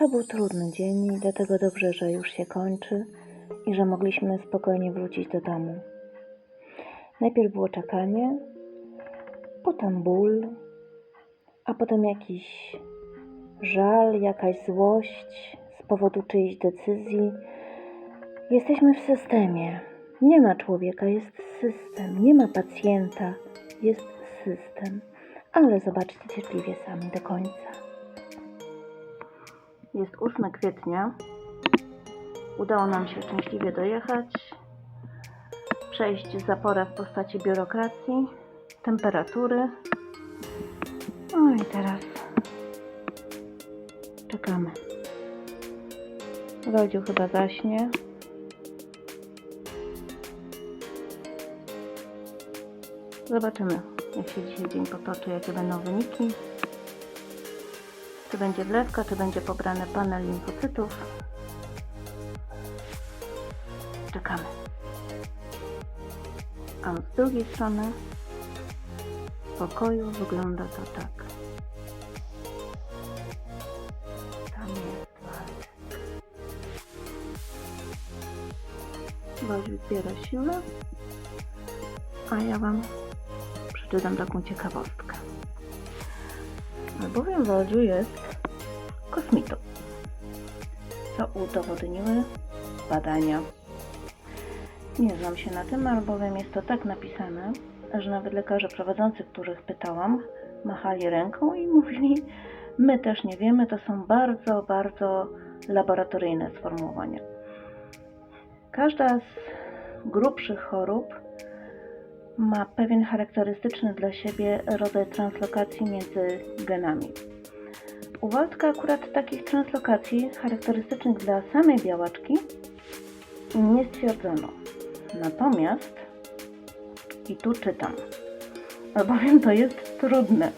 To był trudny dzień dlatego dobrze, że już się kończy i że mogliśmy spokojnie wrócić do domu. Najpierw było czekanie, potem ból, a potem jakiś żal, jakaś złość z powodu czyjejś decyzji. Jesteśmy w systemie. Nie ma człowieka, jest system. Nie ma pacjenta, jest system. Ale zobaczcie cierpliwie sami do końca. Jest 8 kwietnia. Udało nam się szczęśliwie dojechać, przejść zaporę w postaci biurokracji, temperatury. No i teraz czekamy. Rodziu chyba zaśnie. Zobaczymy, jak się dzisiaj dzień potoczy, jakie będą wyniki. Czy będzie wlewka, czy będzie pobrany panel limfocytów. Czekamy. A z drugiej strony pokoju wygląda to tak. Tam jest Waldek. Woź zbiera siłę, a ja Wam przeczytam taką ciekawostkę. Albowiem Wodziu jest kosmitą, co udowodniły badania. Nie znam się na tym, albowiem jest to tak napisane, że nawet lekarze prowadzący, których pytałam, machali ręką i mówili, my też nie wiemy, to są bardzo, bardzo laboratoryjne sformułowania. Każda z grubszych chorób ma pewien charakterystyczny dla siebie rodzaj translokacji między genami. U Waldka akurat takich translokacji charakterystycznych dla samej białaczki nie stwierdzono. Natomiast, i tu czytam, albowiem to jest trudne,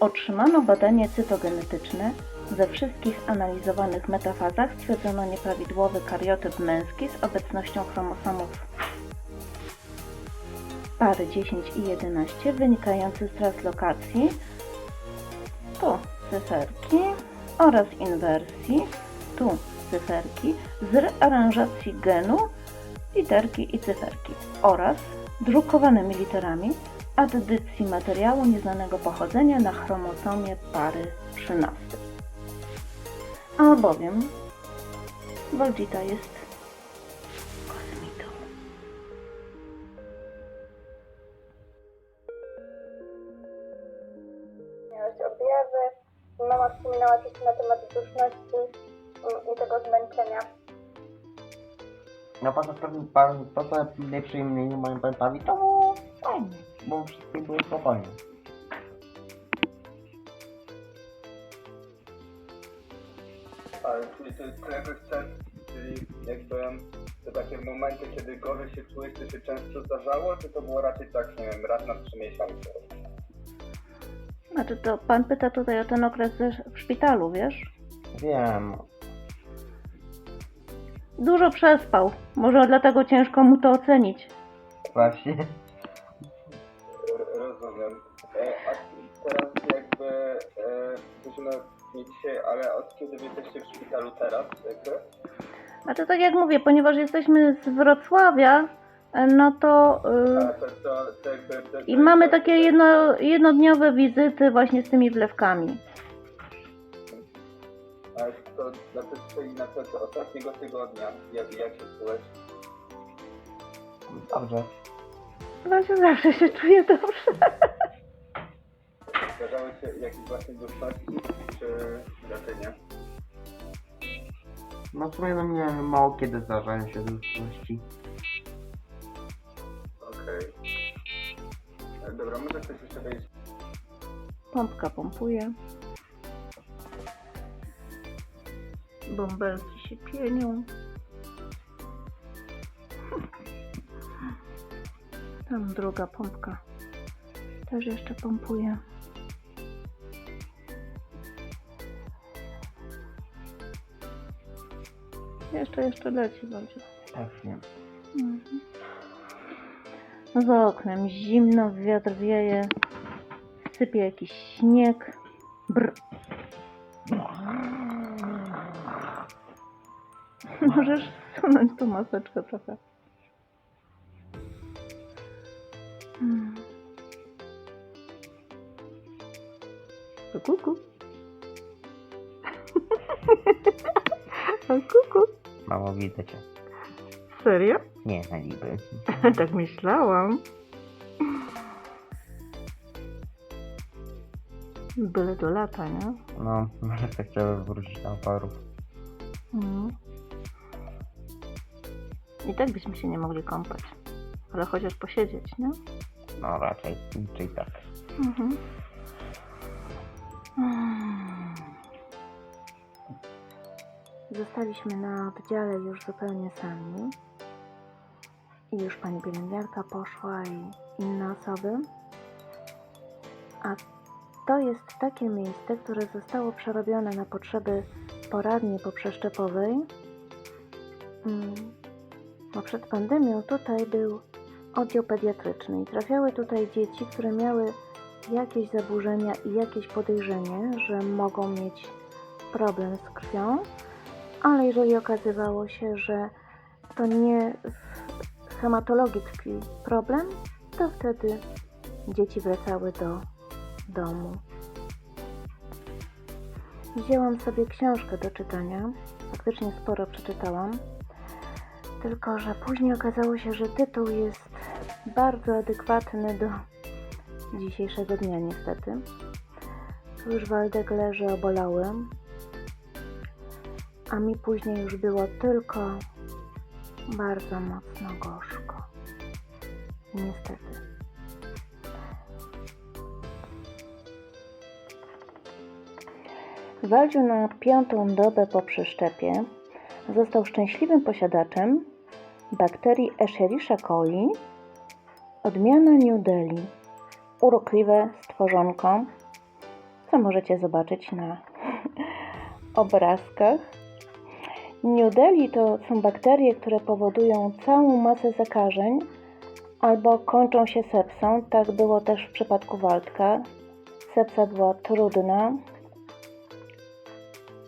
otrzymano badanie cytogenetyczne. Ze wszystkich analizowanych metafazach stwierdzono nieprawidłowy kariotyp męski z obecnością chromosomów pary 10 i 11 wynikający z translokacji tu cyferki oraz inwersji tu cyferki z rearanżacji genu literki i cyferki oraz drukowanymi literami addycji materiału nieznanego pochodzenia na chromosomie pary 13. Albowiem Volgita jest Coś na temat duszności i, i tego zmęczenia. No poza tym, pan, to co nieprzyjemnie moim pamiętami, to było fajnie, bo wszystkie były spokojne. Ale czyli to jest to jakoś czas, czyli jakby te takie momenty, kiedy gorzej się czujesz, to się często zdarzało, czy to było raczej tak, nie wiem, raz na trzy miesiące? Znaczy to pan pyta tutaj o ten okres w szpitalu, wiesz? Wiem, Dużo przespał. Może dlatego ciężko mu to ocenić. właśnie. Rozumiem. E, a teraz jakby, e, jesteśmy nie dzisiaj, ale od kiedy wy jesteście w szpitalu teraz, jakby? Znaczy tak jak mówię, ponieważ jesteśmy z Wrocławia, no to A yy, to, i mamy takie jedno, jednodniowe wizyty właśnie z tymi wlewkami. Ale to na przestrzeni na przykład ostatniego tygodnia, jak, jak się czułeś? Dobrze. Właśnie zawsze się czuję dobrze. Zdarzały się jakieś właśnie duszności, czy raczej nie? No w sumie no nie mało kiedy zdarzają się różności. Okej. E, Dobra, może ktoś jeszcze powiedzieć Pompka pompuje. Bąbelki się pienią. Tam druga pompka też jeszcze pompuje. Jeszcze, jeszcze leci bardziej. Pewnie. Mhm. Za oknem zimno, wiatr wieje, sypie jakiś śnieg. Brr. Możesz zsunąć tą maseczkę trochę. Hmm. O kuku. O kuku. Mamo, widzę cię. Serio? Nie, na niby. tak myślałam. Byle do lata, nie? No, może tak chciałem wrócić na oparów. Mhm. I tak byśmy się nie mogli kąpać. Ale chociaż posiedzieć, nie? No, raczej, raczej tak. Mhm. Mm. Zostaliśmy na oddziale już zupełnie sami. I już pani pielęgniarka poszła i inne osoby. A to jest takie miejsce, które zostało przerobione na potrzeby poradni poprzeszczepowej. Mm, Bo przed pandemią tutaj był oddział pediatryczny i trafiały tutaj dzieci, które miały jakieś zaburzenia i jakieś podejrzenie, że mogą mieć problem z krwią, ale jeżeli okazywało się, że to nie w hematologii tkwi problem, to wtedy dzieci wracały do domu. Wzięłam sobie książkę do czytania, faktycznie sporo przeczytałam, tylko że później okazało się, że tytuł jest bardzo adekwatny do dzisiejszego dnia niestety. Tu już Waldek leży obolały, a mi później już było tylko bardzo mocno gorzko. Niestety. Waldziu na piątą dobę po przeszczepie został szczęśliwym posiadaczem bakterii Escherichia coli odmiana New Delhi. Urokliwe stworzonko, co możecie zobaczyć na obrazkach. New Delhi to są bakterie, które powodują całą masę zakażeń albo kończą się sepsą. Tak było też w przypadku Waldka. Sepsa była trudna,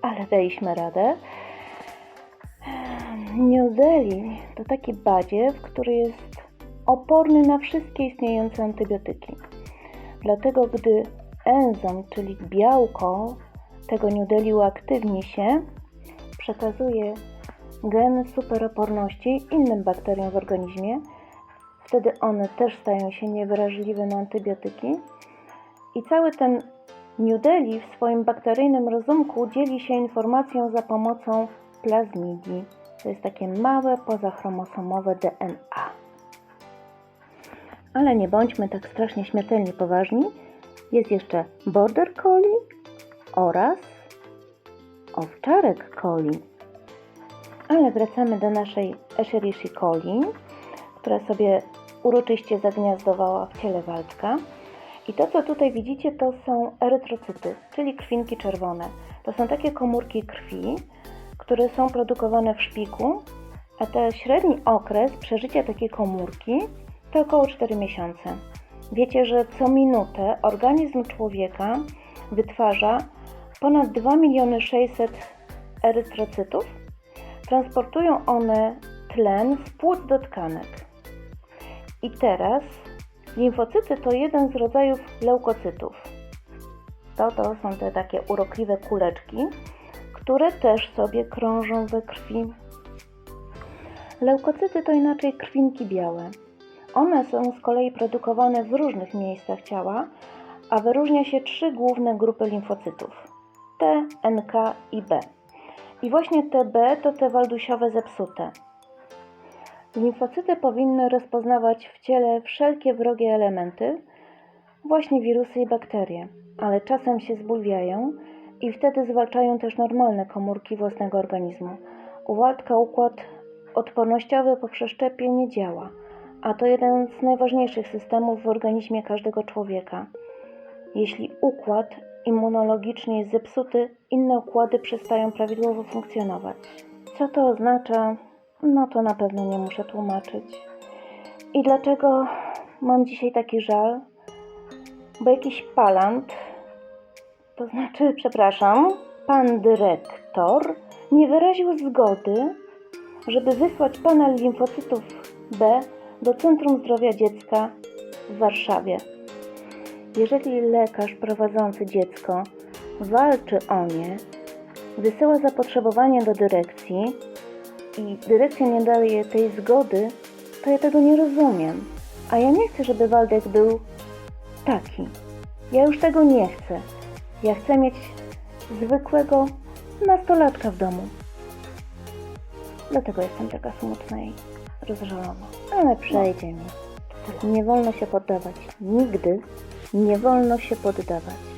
ale daliśmy radę. New Delhi to taki badziew, który jest oporny na wszystkie istniejące antybiotyki. Dlatego, gdy enzym, czyli białko tego New Delhi uaktywni się, przekazuje gen superoporności innym bakteriom w organizmie, wtedy one też stają się niewrażliwe na antybiotyki i cały ten New Delhi w swoim bakteryjnym rozumku dzieli się informacją za pomocą plazmidii. To jest takie małe pozachromosomowe DNA. Ale nie bądźmy tak strasznie śmiertelnie poważni. Jest jeszcze border collie oraz owczarek collie. Ale wracamy do naszej Escherichia coli, która sobie uroczyście zagniazdowała w ciele Waldka. I to, co tutaj widzicie, to są erytrocyty, czyli krwinki czerwone. To są takie komórki krwi, które są produkowane w szpiku, a ten średni okres przeżycia takiej komórki to około 4 miesiące. Wiecie, że co minutę organizm człowieka wytwarza ponad 2 miliony 600 erytrocytów. Transportują one tlen z płuc do tkanek. I teraz limfocyty to jeden z rodzajów leukocytów. To, to są te takie urokliwe kuleczki, które też sobie krążą we krwi. Leukocyty to inaczej krwinki białe. One są z kolei produkowane w różnych miejscach ciała, a wyróżnia się trzy główne grupy limfocytów: T, NK i B. I właśnie te B to te waldusiowe zepsute. Limfocyty powinny rozpoznawać w ciele wszelkie wrogie elementy, właśnie wirusy i bakterie, ale czasem się zbulwiają i wtedy zwalczają też normalne komórki własnego organizmu. U Waldka układ odpornościowy po przeszczepie nie działa, a to jeden z najważniejszych systemów w organizmie każdego człowieka. Jeśli układ immunologiczny jest zepsuty, inne układy przestają prawidłowo funkcjonować. Co to oznacza? No to na pewno nie muszę tłumaczyć. I dlaczego mam dzisiaj taki żal? Bo jakiś palant, to znaczy, przepraszam, pan dyrektor nie wyraził zgody żeby wysłać panel limfocytów B do Centrum Zdrowia Dziecka w Warszawie. Jeżeli lekarz prowadzący dziecko walczy o nie, wysyła zapotrzebowanie do dyrekcji i dyrekcja nie daje tej zgody, to ja tego nie rozumiem. A ja nie chcę, żeby Waldek był taki. Ja już tego nie chcę. Ja chcę mieć zwykłego nastolatka w domu. Dlatego jestem taka smutna i rozżalona. Ale przejdzie mi. Nie wolno się poddawać. Nigdy nie wolno się poddawać.